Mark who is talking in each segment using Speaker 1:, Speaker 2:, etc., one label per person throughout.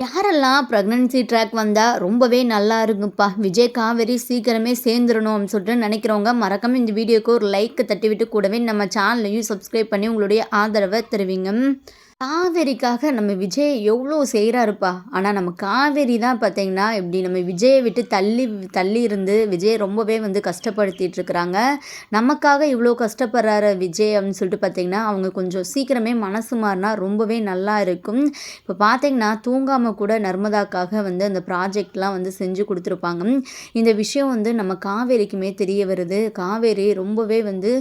Speaker 1: யாரெல்லாம் pregnancy track வந்தால் ரொம்பவே நல்லா இருக்குப்பா விஜய் காவேரி சீக்கிரமே சேர்ந்துடணும் அப்படின்னு சொல்லிட்டு நினைக்கிறவங்க மறக்காம இந்த வீடியோக்கு ஒரு லைக் தட்டி விட்டு கூடவே நம்ம சேனலையும் சப்ஸ்கிரைப் பண்ணி உங்களுடைய ஆதரவை தருவீங்க. காவேரிக்காக நம்ம விஜய் எவ்வளோ செய்கிறாருப்பா ஆனால் நம்ம காவேரி தான் பார்த்திங்கன்னா இப்படி நம்ம விஜயை விட்டு தள்ளி தள்ளி இருந்து விஜய் ரொம்பவே வந்து கஷ்டப்படுத்திட்டு இருக்கிறாங்க. நமக்காக இவ்வளோ கஷ்டப்படுறாரு விஜய் அப்படின்னு சொல்லிட்டு பார்த்திங்கன்னா அவங்க கொஞ்சம் சீக்கிரமே மனசு மாறினா ரொம்பவே நல்லா இருக்கும். இப்போ பார்த்திங்கன்னா தூங்காமல் கூட நர்மதாக்காக வந்து அந்த ப்ராஜெக்ட்லாம் வந்து செஞ்சு கொடுத்துருப்பாங்க. இந்த விஷயம் வந்து நம்ம காவேரிக்குமே தெரிய வருது. காவேரி ரொம்பவே வந்து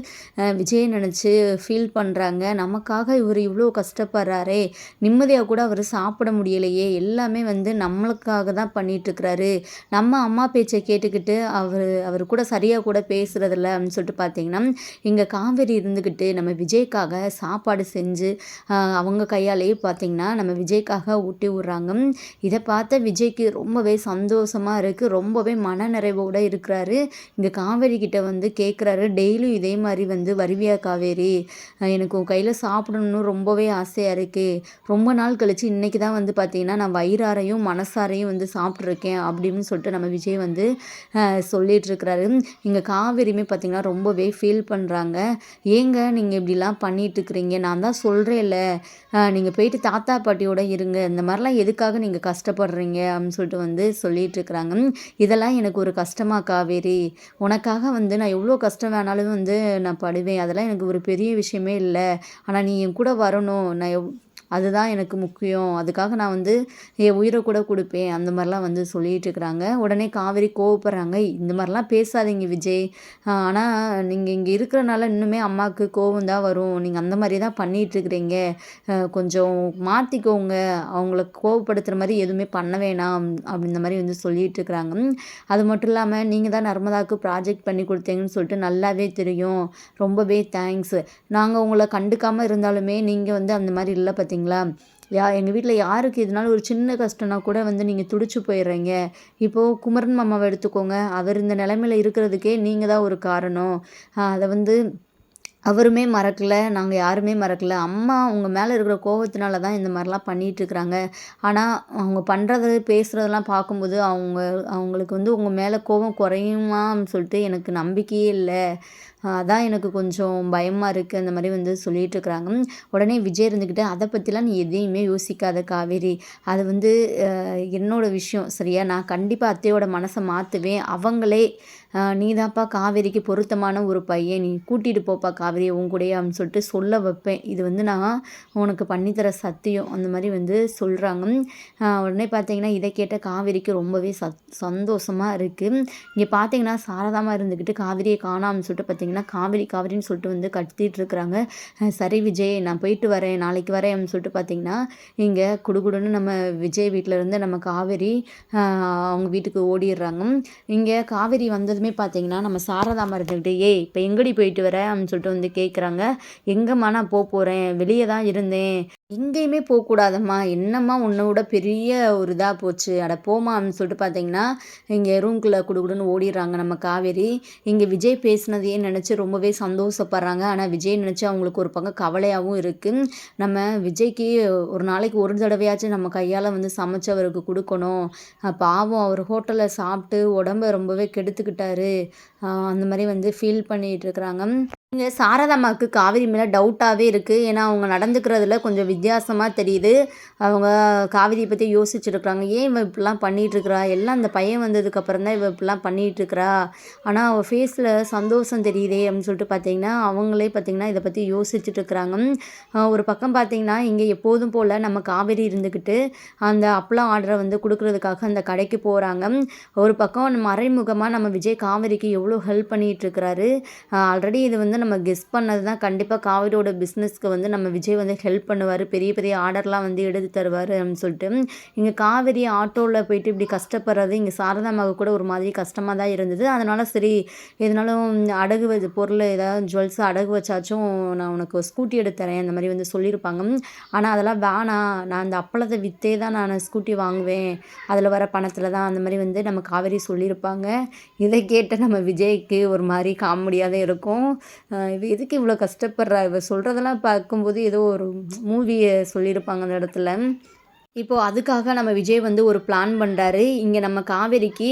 Speaker 1: விஜய் நினச்சி ஃபீல் பண்ணுறாங்க நமக்காக இவர் இவ்வளோ கஷ்டப்படுற வர்றாரே நிம்மதியாக கூட அவர் சாப்பிட முடியலையே. எல்லாமே வந்து நம்மளுக்காக தான் பண்ணிகிட்ருக்கிறாரு நம்ம அம்மா பேச்சை கேட்டுக்கிட்டு அவர் அவர் கூட சரியாக கூட பேசுகிறதில்ல அப்படின்னு சொல்லிட்டு பார்த்தீங்கன்னா இங்கே காவேரி இருந்துக்கிட்டு நம்ம விஜய்க்காக சாப்பாடு செஞ்சு அவங்க கையாலேயே பார்த்தீங்கன்னா நம்ம விஜய்க்காக ஊட்டி விட்றாங்க. இதை பார்த்த விஜய்க்கு ரொம்பவே சந்தோஷமாக இருக்குது ரொம்பவே மன நிறைவோடு இருக்கிறாரு. இங்கே காவேரி கிட்ட வந்து கேட்குறாரு டெய்லியும் இதே மாதிரி வந்து வருவியா காவேரி? எனக்கு உன் கையில் சாப்பிடணும்னு ரொம்பவே ஆசையாக இருக்கே. ரொம்ப நாள் கழித்து இன்றைக்கி தான் வந்து பார்த்திங்கன்னா நான் வயிறாரையும் மனசாரையும் வந்து சாப்பிட்ருக்கேன் அப்படின்னு சொல்லிட்டு நம்ம விஜய் வந்து சொல்லிகிட்ருக்கிறாரு இங்கே காவேரியுமே பார்த்திங்கன்னா ரொம்பவே ஃபீல் பண்ணுறாங்க ஏங்க நீங்கள் இப்படிலாம் பண்ணிகிட்ருக்குறீங்க நான் தான் சொல்கிறேன்ல நீங்கள் போயிட்டு தாத்தா பாட்டியோட இருங்க. இந்த மாதிரிலாம் எதுக்காக நீங்கள் கஷ்டப்படுறீங்க? அப்படின்னு சொல்லிட்டு வந்து சொல்லிகிட்ருக்குறாங்க இதெல்லாம் எனக்கு ஒரு கஷ்டமாக காவேரி? உனக்காக வந்து நான் எவ்வளோ கஷ்டம் வேணாலும் வந்து நான் படுவேன். அதெல்லாம் எனக்கு ஒரு பெரிய விஷயமே இல்லை. ஆனால் நீ என் கூட வரணும். நான் எவ் அதுதான் எனக்கு முக்கியம். அதுக்காக நான் வந்து என் உயிரை கூட கொடுப்பேன். அந்த மாதிரிலாம் வந்து சொல்லிகிட்டு இருக்கிறாங்க. உடனே காவேரி கோவப்படுறாங்க. இந்த மாதிரிலாம் பேசாதீங்க விஜய். ஆனால் நீங்கள் இங்கே இருக்கிறனால இன்னுமே அம்மாவுக்கு கோவம் தான் வரும். நீங்கள் அந்த மாதிரி தான் பண்ணிகிட்ருக்குறீங்க கொஞ்சம் மாற்றிக்கோங்க அவங்கள கோவப்படுத்துகிற மாதிரி எதுவுமே பண்ண வேணாம். அப்படின்ற மாதிரி வந்து சொல்லிகிட்டு இருக்கிறாங்க. அது மட்டும் இல்லாமல் நீங்கள் தான் நர்மதாவுக்கு ப்ராஜெக்ட் பண்ணி கொடுத்தீங்கன்னு சொல்லிட்டு நல்லாவே தெரியும். ரொம்பவே தேங்க்ஸ் நாங்கள் உங்களை கண்டுக்காமல் இருந்தாலுமே நீங்கள் வந்து அந்த மாதிரி இல்லை பார்த்தீங்க பார்த்தீங்களா யா எங்கள் வீட்டில் யாருக்கு இதனால ஒரு சின்ன கஷ்டம்னா கூட வந்து நீங்கள் துடிச்சு போயிடுறீங்க இப்போது குமரன் மாமாவை எடுத்துக்கோங்க. அவர் இந்த நிலமையில இருக்கிறதுக்கே நீங்கள் தான் ஒரு காரணம். அதை வந்து அவருமே மறக்கலை நாங்கள் யாருமே மறக்கலை. அம்மா உங்கள் மேலே இருக்கிற கோவத்தினால தான் இந்த மாதிரிலாம் பண்ணிகிட்ருக்குறாங்க ஆனால் அவங்க பண்ணுறது பேசுகிறதெல்லாம் பார்க்கும்போது அவங்க அவங்களுக்கு வந்து உங்கள் மேலே கோவம் குறையுமான்னு சொல்லிட்டு எனக்கு நம்பிக்கையே இல்லை. அதான் எனக்கு கொஞ்சம் பயமாக இருக்குது அந்த மாதிரி வந்து சொல்லிகிட்ருக்குறாங்க உடனே விஜய் இருந்துக்கிட்டு அதை பற்றிலாம் நீ எதையுமே யோசிக்காத காவேரி. அது வந்து என்னோடய விஷயம். சரியா? நான் கண்டிப்பாக அத்தையோட மனசை மாற்றுவேன் அவங்களே நீ தான்ப்பா காவேரிக்கு பொருத்தமான ஒரு பையன். நீ கூட்டிகிட்டு போப்பா காவேரியை உன் கூடயே அப்படின்னு சொல்லிட்டு சொல்ல வைப்பேன். இது வந்து நான் உனக்கு பண்ணித்தர சத்தியம். அந்த மாதிரி வந்து சொல்கிறாங்க உடனே பார்த்தீங்கன்னா இதை கேட்ட காவேரிக்கு ரொம்பவே சத் சந்தோஷமாக இருக்குது இங்கே பார்த்தீங்கன்னா சாரதாமாக இருந்துக்கிட்டு காவிரியை காணாம்னு சொல்லிட்டு பார்த்தீங்கன்னா காவேரி காவேரின்னு சொல்லிட்டு வந்து கட்டிகிட்டு இருக்கிறாங்க. சரி விஜய் நான் போயிட்டு வரேன். நாளைக்கு வரேன் அப்படின்னு சொல்லிட்டு பார்த்தீங்கன்னா இங்கே குடுகுடுன்னு நம்ம விஜய் வீட்டில் இருந்து நம்ம காவேரி அவங்க வீட்டுக்கு ஓடிடுறாங்க. இங்கே காவேரி வந்தது வந்ததுமே பார்த்தீங்கன்னா நம்ம சாரதாமா இருந்துக்கிட்டு ஏய் இப்போ எங்கடி போயிட்டு வர? அப்படின்னு சொல்லிட்டு வந்து கேட்குறாங்க எங்கம்மா நான் போக போகிறேன் வெளியே தான் இருந்தேன். எங்கேயுமே போகக்கூடாதம்மா. என்னம்மா உன்னோட விட பெரிய ஒரு இதாக போச்சு. அட போமா அப்படின்னு சொல்லிட்டு பார்த்தீங்கன்னா இங்கே ரூம்குள்ளே குடுக்குடுன்னு ஓடிடுறாங்க நம்ம காவேரி. இங்கே விஜய் பேசினதையே நினச்சி ரொம்பவே சந்தோஷப்படுறாங்க. ஆனால் விஜய் நினச்சி அவங்களுக்கு ஒரு பக்கம் கவலையாகவும் இருக்குது நம்ம விஜய்க்கு ஒரு நாளைக்கு ஒரு தடவையாச்சும் நம்ம கையால் வந்து சமைச்சு அவருக்கு கொடுக்கணும் பாவம் அவர் ஹோட்டலில் சாப்பிட்டு உடம்ப ரொம்பவே கெடுத்துக்கிட்டாரு. அந்த மாதிரி வந்து ஃபீல் பண்ணிகிட்டு இருக்கிறாங்க. இங்கே சாரதாம்மாவுக்கு காவேரி மேலே டவுட்டாகவே இருக்குது ஏன்னா அவங்க நடந்துக்கிறதுல கொஞ்சம் வித்தியாசமாக தெரியுது. அவங்க காவேரியை பற்றி யோசிச்சுருக்குறாங்க. ஏன் இவன் இப்படிலாம் பண்ணிகிட்ருக்குறா எல்லாம் அந்த பையன் வந்ததுக்கப்புறம் தான் இவன் இப்படிலாம் பண்ணிகிட்ருக்குறா ஆனால் அவள் ஃபேஸில் சந்தோஷம் தெரியுதே அப்படின்னு சொல்லிட்டு பார்த்தீங்கன்னா அவங்களே பார்த்திங்கன்னா இதை பற்றி யோசிச்சுட்ருக்குறாங்க ஒரு பக்கம் பார்த்திங்கன்னா இங்கே எப்போதும் போல் நம்ம காவேரி இருந்துக்கிட்டு அந்த அப்பளம் ஆர்டரை வந்து கொடுக்குறதுக்காக அந்த கடைக்கு போகிறாங்க ஒரு பக்கம் மறைமுகமாக நம்ம விஜய் காவேரிக்கு எவ்வளோ ஹெல்ப் பண்ணிகிட்ருக்கிறாரு ஆல்ரெடி இது வந்து நம்ம கெஸ் பண்ணது தான். கண்டிப்பாக காவிரியோட பிஸ்னஸ்க்கு வந்து நம்ம விஜய் வந்து ஹெல்ப் பண்ணுவார். பெரிய பெரிய ஆர்டர்லாம் வந்து எடுத்து தருவார் அப்படின்னு சொல்லிட்டு. இங்கே காவேரி ஆட்டோவில் போயிட்டு இப்படி கஷ்டப்படுறது இங்கே சாரதாமாக கூட ஒரு மாதிரி கஷ்டமாக தான் இருந்தது. அதனால் சரி எதுனாலும் அடகு வச்சு பொருள் ஏதாவது ஜுவல்ஸ் அடகு வச்சாச்சும் நான் உனக்கு ஸ்கூட்டி எடுத்து தரேன் அந்த மாதிரி வந்து சொல்லியிருப்பாங்க. ஆனால் அதெல்லாம் வேணாம். நான் அந்த அப்பளத்தை விற்றே தான் நான் ஸ்கூட்டி வாங்குவேன். அதில் வர பணத்தில் தான் அந்த மாதிரி வந்து நம்ம காவேரி சொல்லியிருப்பாங்க. இதை கேட்ட நம்ம விஜய்க்கு ஒரு மாதிரி காமெடியாக தான் இருக்கும். இவ எதுக்கு இவ்வளோ கஷ்டப்படுறா? இவ சொல்கிறதெல்லாம் பார்க்கும்போது ஏதோ ஒரு மூவியை சொல்லியிருப்பாங்க அந்த இடத்துல. இப்போது அதுக்காக நம்ம விஜய் வந்து ஒரு பிளான் பண்ணுறாரு இங்கே நம்ம காவேரிக்கு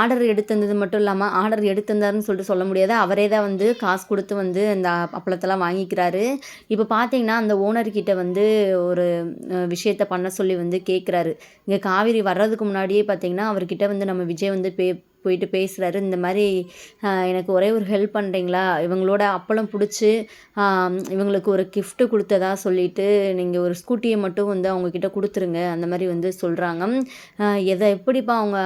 Speaker 1: ஆர்டர் எடுத்திருந்தது மட்டும் இல்லாமல் ஆர்டர் எடுத்திருந்தாருன்னு சொல்லிட்டு சொல்ல முடியாது. அவரே தான் வந்து காசு கொடுத்து வந்து அந்த அப்பளத்தெல்லாம் வாங்கிக்கிறாரு. இப்போ பார்த்தீங்கன்னா அந்த ஓனர்கிட்ட வந்து ஒரு விஷயத்த பண்ண சொல்லி வந்து கேட்குறாரு இங்கே காவேரி வர்றதுக்கு முன்னாடியே பார்த்தீங்கன்னா அவர்கிட்ட வந்து நம்ம விஜய் வந்து பே போயிட்டு பேசுகிறாரு இந்த மாதிரி எனக்கு ஒரே ஒரு ஹெல்ப் பண்ணுறீங்களா இவங்களோட அப்பளம் பிடிச்சி இவங்களுக்கு ஒரு கிஃப்ட்டு கொடுத்ததா சொல்லிட்டு நீங்கள் ஒரு ஸ்கூட்டியை மட்டும் வந்து அவங்கக்கிட்ட கொடுத்துருங்க. அந்த மாதிரி வந்து சொல்கிறாங்க எதை எப்படிப்பா அவங்க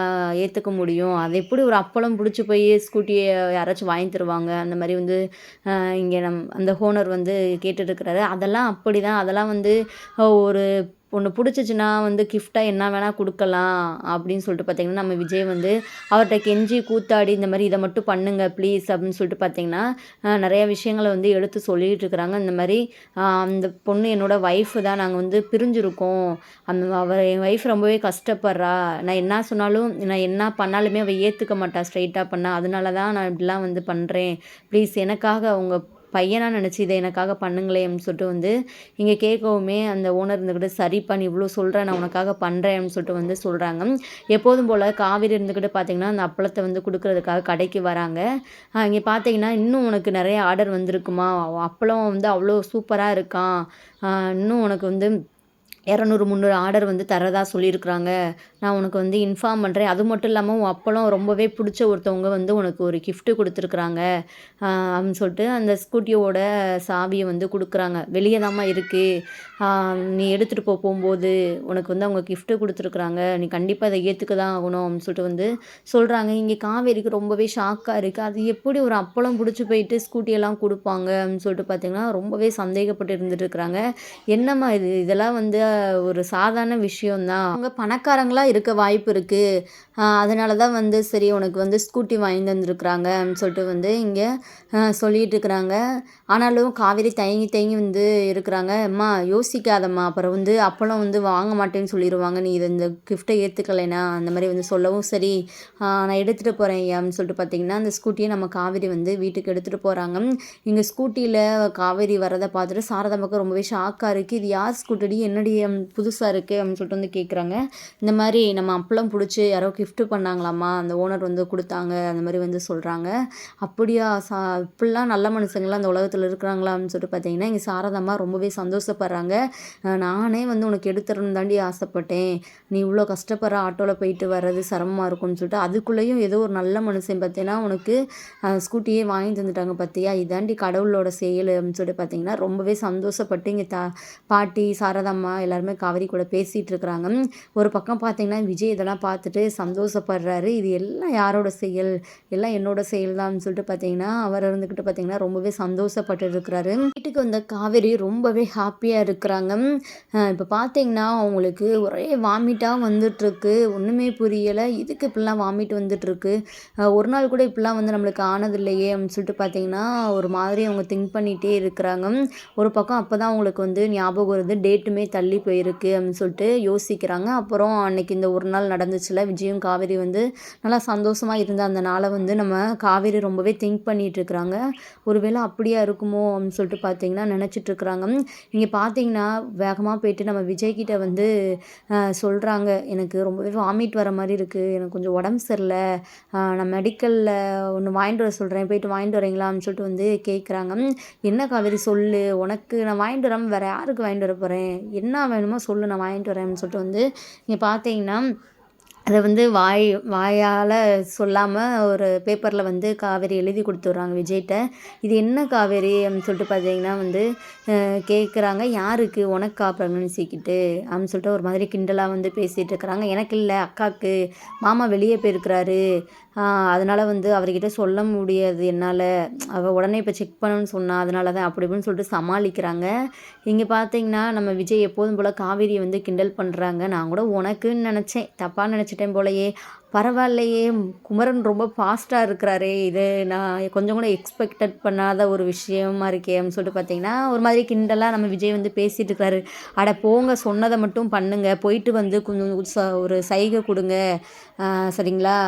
Speaker 1: ஏற்றுக்க முடியும்? அது எப்படி ஒரு அப்பளம் பிடிச்சி போய் ஸ்கூட்டியை யாராச்சும் வாங்கி தருவாங்க? அந்த மாதிரி வந்து இங்கே நம் அந்த ஹோனர் வந்து கேட்டுட்ருக்கிறாரு அதெல்லாம் அப்படி தான் அதெல்லாம் வந்து ஒரு ஒன்று பிடிச்சிச்சின்னா வந்து கிஃப்டாக என்ன வேணால் கொடுக்கலாம் அப்படின்னு சொல்லிட்டு பார்த்தீங்கன்னா நம்ம விஜய் வந்து அவர்கிட்ட கெஞ்சி கூத்தாடி இந்த மாதிரி இதை மட்டும் பண்ணுங்க ப்ளீஸ் அப்படின்னு சொல்லிட்டு பார்த்தீங்கன்னா நிறைய விஷயங்களை வந்து எடுத்து சொல்லிகிட்டு இருக்கிறாங்க. இந்த மாதிரி அந்த பொண்ணு என்னோடய ஒய்ஃபு தான் நாங்கள் வந்து பிரிஞ்சிருக்கோம். அந்த அவர் என் ஒய்ஃப் ரொம்பவே கஷ்டப்படுறா. நான் என்ன சொன்னாலும் நான் என்ன பண்ணாலுமே அவள் ஏற்றுக்க மாட்டா ஸ்ட்ரைட்டாக பண்ணா. அதனால தான் நான் இப்படிலாம் வந்து பண்ணுறேன் ப்ளீஸ் எனக்காக அவங்க பையனாக நினச்சி இதை எனக்காக பண்ணுங்களேன்னு சொல்லிட்டு வந்து இங்கே கேட்கவுமே அந்த ஓனர் இருந்துக்கிட்டு சரிப்பா நீ இவ்வளோ சொல்கிறேன் நான் உனக்காக பண்ணுறேன்னு சொல்லிட்டு வந்து சொல்கிறாங்க எப்போதும் போல் காவிரி இருந்துக்கிட்டு பார்த்தீங்கன்னா அந்த அப்பளத்தை வந்து கொடுக்குறதுக்காக கடைக்கு வராங்க. இங்கே பார்த்தீங்கன்னா இன்னும் உனக்கு நிறைய ஆர்டர் வந்திருக்குமா? அப்பளம் வந்து அவ்வளோ சூப்பராக இருக்கான். இன்னும் உனக்கு வந்து இரநூறு முந்நூறு ஆர்டர் வந்து தரதா சொல்லியிருக்கிறாங்க. நான் உனக்கு வந்து இன்ஃபார்ம் பண்ணுறேன் அது மட்டும் இல்லாமல் உன் அப்பளம் ரொம்பவே பிடிச்ச ஒருத்தவங்க வந்து உனக்கு ஒரு கிஃப்ட்டு கொடுத்துருக்குறாங்க. அப்படின்னு சொல்லிட்டு அந்த ஸ்கூட்டியோட சாவியை வந்து கொடுக்குறாங்க. வெளியே தாம்மா இருக்குது நீ எடுத்துகிட்டு போ போகும்போது உனக்கு வந்து அவங்க கிஃப்ட்டு கொடுத்துருக்குறாங்க. நீ கண்டிப்பாக அதை ஏற்றுக்க தான் ஆகணும் அப்படின்னு சொல்லிட்டு வந்து சொல்கிறாங்க இங்கே காவேரிக்கு ரொம்பவே ஷாக்காக இருக்குது அது எப்படி ஒரு அப்பளம் பிடிச்சி போயிட்டு ஸ்கூட்டியெல்லாம் கொடுப்பாங்க அப்படின்னு சொல்லிட்டு பார்த்தீங்கன்னா ரொம்பவே சந்தேகப்பட்டு இருந்துட்டு இருக்கிறாங்க என்னம்மா இது? இதெல்லாம் வந்து ஒரு சாதாரண விஷயம்தான். அவங்க பணக்காரங்களா இருக்க வாய்ப்பு இருக்குது அதனால தான் வந்து சரி உனக்கு வந்து ஸ்கூட்டி வாங்கி தந்துருக்குறாங்க அப்படின்னு சொல்லிட்டு வந்து இங்கே சொல்லிட்டு இருக்கிறாங்க. ஆனாலும் காவேரி தயங்கி தயங்கி வந்து இருக்கிறாங்க. அம்மா யோசிக்காதம்மா. அப்புறம் வந்து அப்பளம் வந்து வாங்க மாட்டேன்னு சொல்லிடுவாங்க நீ இதை இந்த கிஃப்ட்டை ஏற்றுக்கலைனா அந்த மாதிரி வந்து சொல்லவும் சரி. நான் எடுத்துகிட்டு போகிறேன் அப்படின்னு சொல்லிட்டு பார்த்தீங்கன்னா அந்த ஸ்கூட்டியை நம்ம காவேரி வந்து வீட்டுக்கு எடுத்துகிட்டு போகிறாங்க இங்கே ஸ்கூட்டியில் காவேரி வரதை பார்த்துட்டு சாரதாம்பாக்கு ரொம்பவே ஷாக்காக இருக்குது இது யார் ஸ்கூட்டடி என்னடி புதுசாக இருக்குது அப்படின்னு சொல்லிட்டு வந்து கேட்குறாங்க இந்த மாதிரி நம்ம அப்பளம் பிடிச்சி யாரோ கிஃப்ட்டு பண்ணாங்களாம்மா அந்த ஓனர் வந்து கொடுத்தாங்க அந்த மாதிரி வந்து சொல்கிறாங்க அப்படியா சா இப்படிலாம் நல்ல மனுஷங்களாம் அந்த உலகத்தில் இருக்கிறாங்களா அப்படின்னு சொல்லிட்டு பார்த்தீங்கன்னா இங்கே சாரதம்மா ரொம்பவே சந்தோஷப்படுறாங்க. நானே வந்து உனக்கு எடுத்துறணும் தாண்டி ஆசைப்பட்டேன். நீ இவ்வளோ கஷ்டப்படுற ஆட்டோவில் போயிட்டு வர்றது சிரமமாக இருக்கும்னு சொல்லிட்டு அதுக்குள்ளேயும் ஏதோ ஒரு நல்ல மனுஷன் பார்த்தீங்கன்னா உனக்கு ஸ்கூட்டியே வாங்கி தந்துட்டாங்க பார்த்தியா இதாண்டி கடவுளோட செயல் அப்படின்னு சொல்லிட்டு பார்த்தீங்கன்னா ரொம்பவே சந்தோஷப்பட்டு இங்கே தா பாட்டி சாரதம்மா எல்லாருமே காவிரி கூட பேசிகிட்டு இருக்கிறாங்க ஒரு பக்கம் பார்த்தீங்கன்னா விஜய் இதெல்லாம் பார்த்துட்டு சந்தோஷப்படுறாரு. இது எல்லாம் யாரோட செயல்? எல்லாம் என்னோட செயல் தான் சொல்லிட்டு பார்த்தீங்கன்னா அவர் இருந்துக்கிட்டு பார்த்தீங்கன்னா ரொம்பவே சந்தோஷப்பட்டு இருக்கிறாரு. வீட்டுக்கு வந்த காவேரி ரொம்பவே ஹாப்பியாக இருக்கிறாங்க. இப்போ பார்த்தீங்கன்னா அவங்களுக்கு ஒரே வாமிட்டாக வந்துட்டுருக்கு ஒன்றுமே புரியலை. இதுக்கு இப்படிலாம் வாமிட் வந்துட்டுருக்கு ஒரு நாள் கூட இப்படிலாம் வந்து நம்மளுக்கு ஆனதில்லையே அப்படின்னு சொல்லிட்டு பார்த்தீங்கன்னா ஒரு மாதிரி அவங்க திங்க் பண்ணிகிட்டே இருக்கிறாங்க. ஒரு பக்கம் அப்போ தான் அவங்களுக்கு வந்து ஞாபகம் வருது. டேட்டுமே தள்ளி போயிருக்கு அப்படின்னு சொல்லிட்டு யோசிக்கிறாங்க. அப்புறம் அன்னைக்கு இந்த ஒரு நாள் நடந்துச்சுல விஜயும் காவேரி வந்து நல்லா சந்தோஷமாக இருந்த அந்த நாளை வந்து நம்ம காவேரி ரொம்பவே திங்க் பண்ணிகிட்டு இருக்கிறாங்க. ஒருவேளை அப்படியா இருக்குமோ அப்படின்னு சொல்லிட்டு பார்த்தீங்கன்னா நினச்சிட்ருக்குறாங்க. நீங்கள் இங்கே பார்த்தீங்கன்னா வேகமாக போயிட்டு நம்ம விஜய்கிட்ட வந்து சொல்கிறாங்க எனக்கு ரொம்பவே வாமிட் வர மாதிரி இருக்குது எனக்கு கொஞ்சம் உடம்பு சரியில்லை. நான் மெடிக்கலில் ஒன்று வாங்கிட்டு வர சொல்கிறேன் போயிட்டு வாங்கிட்டு வரீங்களா அப்படின்னு சொல்லிட்டு வந்து கேட்குறாங்க என்ன காவேரி சொல்லு? உனக்கு நான் வாங்கிட்டு வராமல் வேறு யாருக்கு வாங்கிட்டு வர போகிறேன் என்ன வேணுமோ சொல்லு நான் வாங்கிட்டு வரேன்னு சொல்லிட்டு வந்து இங்கே பார்த்தீங்கன்னா அதை வந்து வாய் வாயால் சொல்லாமல் ஒரு பேப்பரில் வந்து காவேரி எழுதி கொடுத்துட்றாங்க விஜய்கிட்ட. இது என்ன காவேரி அப்படின்னு சொல்லிட்டு பார்த்தீங்கன்னா வந்து கேட்குறாங்க யாருக்கு? உனக்கா? ப்ரெக்னன்சிக்கிட்டு அப்படின்னு சொல்லிட்டு ஒரு மாதிரி கிண்டலாக வந்து பேசிகிட்டு இருக்கிறாங்க. எனக்கு இல்லை அக்காவுக்கு மாமா வெளியே போயிருக்கிறாரு. அதனால் வந்து அவர்கிட்ட சொல்ல முடியாது. என்னால் அவள் உடனே இப்போ செக் பண்ணணும்னு சொன்னா அதனால தான் அப்படி இப்படின்னு சொல்லிட்டு சமாளிக்கிறாங்க. இங்கே பார்த்தீங்கன்னா நம்ம விஜய் எப்போதும் போல் காவேரியை வந்து கிண்டல் பண்ணுறாங்க நான் கூட உனக்குன்னு நினச்சேன். தப்பாக நினச்சிட்டேன் போலயே. பரவாயில்லையே குமரன் ரொம்ப ஃபாஸ்ட்டாக இருக்கிறாரே இது நான் கொஞ்சம் கூட எக்ஸ்பெக்டட் பண்ணாத ஒரு விஷயமா இருக்கேன்னு அப்படின்னு சொல்லிட்டு பார்த்தீங்கன்னா ஒரு மாதிரி கிண்டலாக நம்ம விஜய் வந்து பேசிகிட்டு இருக்காரு. அட போங்க சொன்னதை மட்டும் பண்ணுங்க போயிட்டு வந்து கொஞ்சம் ச- ஒரு சைகை கொடுங்க. சரிங்களா?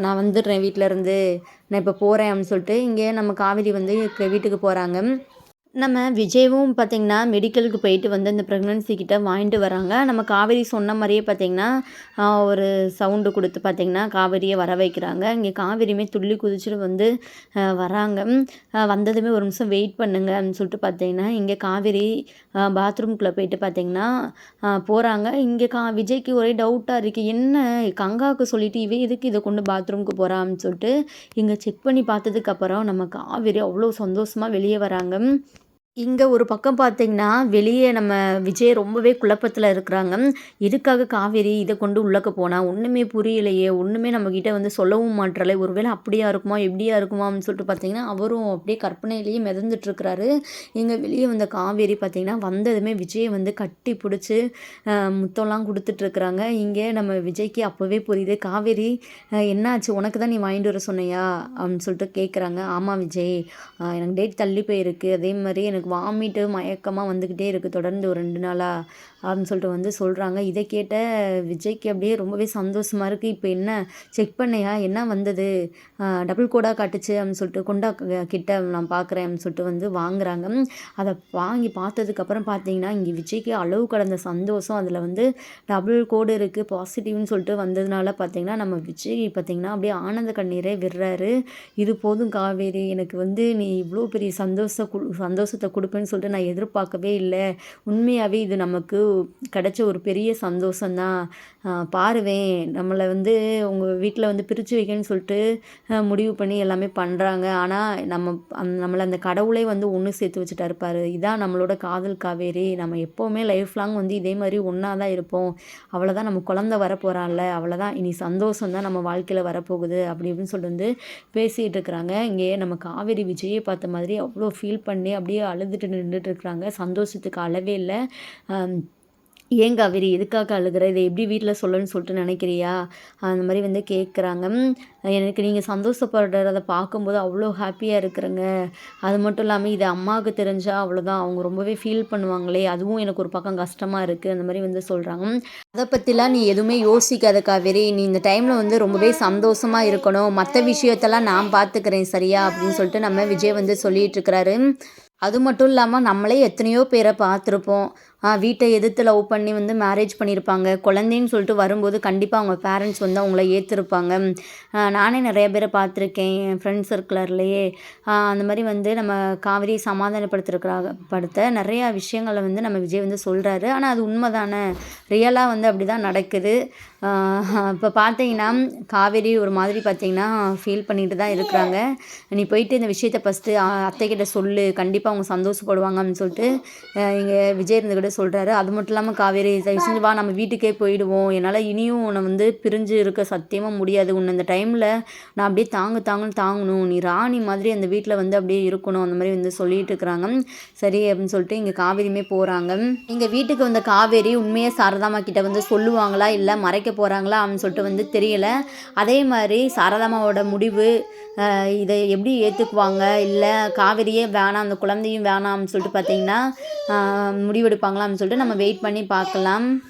Speaker 1: நான் வந்துடுறேன் வீட்டில் இருந்து நான் இப்போ போகிறேன் அப்படின்னு சொல்லிட்டு இங்கே நம்ம காவேரி வந்து வீட்டுக்கு போகிறாங்க நம்ம விஜயவும் பார்த்தீங்கன்னா, மெடிக்கலுக்கு போயிட்டு வந்து இந்த பிரெக்னன்சி கிட்ட வாங்கிட்டு வராங்க. நம்ம காவேரி சொன்ன மாதிரியே பார்த்திங்கன்னா ஒரு சவுண்டு கொடுத்து பார்த்திங்கன்னா காவேரியை வர வைக்கிறாங்க. இங்கே காவேரியுமே துள்ளி குதிச்சுட்டு வந்து வராங்க. வந்ததுமே ஒரு நிமிஷம் வெயிட் பண்ணுங்க அப்படின்னு சொல்லிட்டு பார்த்தீங்கன்னா, இங்கே காவேரி பாத்ரூம்குள்ளே போயிட்டு பார்த்திங்கன்னா போகிறாங்க இங்கே கா விஜய்க்கு ஒரே டவுட்டாக இருக்குது என்ன கங்காவுக்கு சொல்லிவிட்டு இவ எதுக்கு இதை கொண்டு பாத்ரூம்க்கு போகிறான்னு சொல்லிட்டு, இங்கே செக் பண்ணி பார்த்ததுக்கப்புறம் நம்ம காவேரி அவ்வளோ சந்தோஷமாக வெளியே வராங்க. இங்கே ஒரு பக்கம் பார்த்தீங்கன்னா, வெளியே நம்ம விஜய் ரொம்பவே குழப்பத்தில் இருக்கிறாங்க. எதுக்காக காவேரி இதை கொண்டு உள்ளக்க போனால் ஒன்றுமே புரியலையே! ஒன்றுமே நம்மக்கிட்ட வந்து சொல்லவும் மாட்றாளே! ஒருவேளை அப்படியா இருக்குமா? எப்படியா இருக்குமான்னு சொல்லிட்டு பார்த்தீங்கன்னா, அவரும் அப்படியே கற்பனையிலேயே மிதந்துட்டுருக்கிறாரு இங்கே வெளியே வந்த காவேரி பார்த்தீங்கன்னா, வந்ததுமே விஜயை வந்து கட்டி பிடிச்சி முத்தம்லாம் கொடுத்துட்ருக்குறாங்க இங்கே நம்ம விஜய்க்கு அப்போவே புரியுது. காவேரி என்னாச்சு? உனக்கு தான் நீ வாங்கிட்டு வர சொன்னையா? அப்படின்னு சொல்லிட்டு கேட்குறாங்க. ஆமாம் விஜய். எனக்கு டேட் தள்ளி போயிருக்கு. அதே மாதிரி எனக்கு வாமிட்டு, மயக்கமாக வந்துக்கிட்டே இருக்குது தொடர்ந்து ஒரு ரெண்டு நாளாக அப்படின்னு சொல்லிட்டு வந்து சொல்கிறாங்க இதை கேட்ட விஜய்க்கு அப்படியே ரொம்பவே சந்தோஷமாக இருக்குது இப்போ என்ன செக் பண்ணையா? என்ன வந்தது? டபுள் கோடாக காட்டுச்சு அப்படின்னு சொல்லிட்டு, கொண்டா கிட்ட நான் பார்க்குறேன் அப்படின்னு சொல்லிட்டு வந்து வாங்குறாங்க. அதை வாங்கி பார்த்ததுக்கப்புறம் பார்த்தீங்கன்னா, இங்கே விஜய்க்கு அளவு கடந்த சந்தோஷம். அதில் வந்து டபுள் கோடு இருக்குது பாசிட்டிவ்னு சொல்லிட்டு வந்ததுனால பார்த்தீங்கன்னா, நம்ம விஜய் பார்த்தீங்கன்னா, அப்படியே ஆனந்த கண்ணீரே விடுறாரு. இது போதும் காவேரி. எனக்கு வந்து நீ இவ்வளோ பெரிய சந்தோஷ கு கொடுப்பேன்னு சொல்லிட்டு நான் எதிர்பார்க்கவே இல்லை உண்மையாகவே இது நமக்கு கிடைச்ச ஒரு பெரிய சந்தோஷந்தான் பாருவேன் நம்மளை வந்து உங்கள் வீட்டில் வந்து பிரித்து வைக்கணும்னு சொல்லிட்டு முடிவு பண்ணி எல்லாமே பண்ணுறாங்க ஆனால் நம்ம அந் நம்மளை அந்த கடவுளே வந்து ஒன்று சேர்த்து வச்சுட்டா இருப்பார் இதான் நம்மளோட காதல் காவேரி. நம்ம எப்போவுமே லைஃப் லாங் வந்து இதே மாதிரி ஒன்றா தான் இருப்போம். அவ்வளோதான் நம்ம குழந்த வரப்போகிறான்ல அவ்வளோதான் இனி சந்தோஷம் தான் நம்ம வாழ்க்கையில் வரப்போகுது. அப்படி இப்படின்னு சொல்லிட்டு வந்து பேசிகிட்டு இருக்கிறாங்க. இங்கே நம்ம காவேரி விஜயை பார்த்த மாதிரி அவ்வளோ ஃபீல் பண்ணி அப்படியே அழுதுட்டு நின்றுட்டு இருக்கிறாங்க. சந்தோஷத்துக்கு அளவே இல்லை அம் ஏன் காவேரி எதுக்காக அழுகுற? இதை எப்படி வீட்டில் சொல்லணும்னு சொல்லிட்டு நினைக்கிறியா? அந்த மாதிரி வந்து கேட்குறாங்க. எனக்கு நீங்கள் சந்தோஷப்படுறத பார்க்கும்போது அவ்வளோ ஹாப்பியாக இருக்கிறேங்க. அது மட்டும் இல்லாமல் இது அம்மாவுக்கு தெரிஞ்சால் அவ்வளோதான். அவங்க ரொம்பவே ஃபீல் பண்ணுவாங்களே! அதுவும் எனக்கு ஒரு பக்கம் கஷ்டமாக இருக்குது அந்த மாதிரி வந்து சொல்கிறாங்க அதை பற்றிலாம் நீ எதுவுமே யோசிக்காத காவேரி. நீ இந்த டைமில் வந்து ரொம்பவே சந்தோஷமாக இருக்கணும். மற்ற விஷயத்தெல்லாம் நான் பார்த்துக்கிறேன் சரியா? அப்படின்னு சொல்லிட்டு நம்ம விஜய் வந்து சொல்லிட்டு இருக்கிறாரு. அது மட்டும் இல்லாமல் நம்மளே எத்தனையோ பேரை பார்த்துருப்போம். வீட்டை எதிர்த்து லவ் பண்ணி வந்து மேரேஜ் பண்ணியிருப்பாங்க. குழந்தைன்னு சொல்லிட்டு வரும்போது கண்டிப்பாக அவங்க பேரண்ட்ஸ் வந்து அவங்கள ஏற்றிருப்பாங்க நானே நிறைய பேரை பார்த்துருக்கேன். என் ஃப்ரெண்ட்ஸ் சர்க்கிளர்லேயே அந்த மாதிரி வந்து நம்ம காவிரியை சமாதானப்படுத்திருக்கிறாங்க படுத்த நிறையா விஷயங்கள வந்து நம்ம விஜய் வந்து சொல்கிறாரு ஆனால் அது உண்ம ரியலாக வந்து வந்து அப்படிதான் நடக்குது. இப்போ பார்த்தீங்கன்னா, காவேரி ஒரு மாதிரி பார்த்தீங்கன்னா, ஃபீல் பண்ணிட்டு தான் இருக்கிறாங்க. நீ போயிட்டு இந்த விஷயத்த ஃபஸ்ட்டு அத்தைக்கிட்ட சொல்லு. கண்டிப்பாக அவங்க சந்தோஷப்படுவாங்க அப்படின்னு சொல்லிட்டு, இங்கே விஜய் இருந்துக்கிட்ட இருந்துகிட்டு சொல்கிறாரு அது மட்டும் இல்லாமல் காவேரி தயவு செஞ்சு வா நம்ம வீட்டுக்கே போயிடுவோம். என்னால் இனியும் உன்னை வந்து பிரிஞ்சு இருக்க சத்தியமாக முடியாது. உன்னை இந்த டைமில் நான் அப்படியே தாங்கு தாங்குன்னு தாங்கணும். நீ ராணி மாதிரி அந்த வீட்டில் வந்து அப்படியே இருக்கணும். அந்த மாதிரி வந்து சொல்லிட்டு இருக்கிறாங்க. சரி அப்படின்னு சொல்லிட்டு இங்கே காவேரியுமே போகிறாங்க எங்கள் வீட்டுக்கு வந்த காவேரி உண்மையாக சாரதாமா கிட்ட வந்து சொல்லுவாங்களா? இல்லை மறைக்க போகிறாங்களா அப்படின்னு சொல்லிட்டு வந்து தெரியல. அதே மாதிரி சாரதாமாவோட முடிவு இதை எப்படி ஏற்றுக்குவாங்க இல்லை காவேரியே வேணாம், அந்த குழந்தையும் வேணாம்னு சொல்லிட்டு பார்த்தீங்கன்னா, முடிவெடுப்பாங்க முடிவெடுப்பாங்களா? அப்படின்னு சொல்லிட்டு நம்ம வெயிட் பண்ணி பார்க்கலாம்.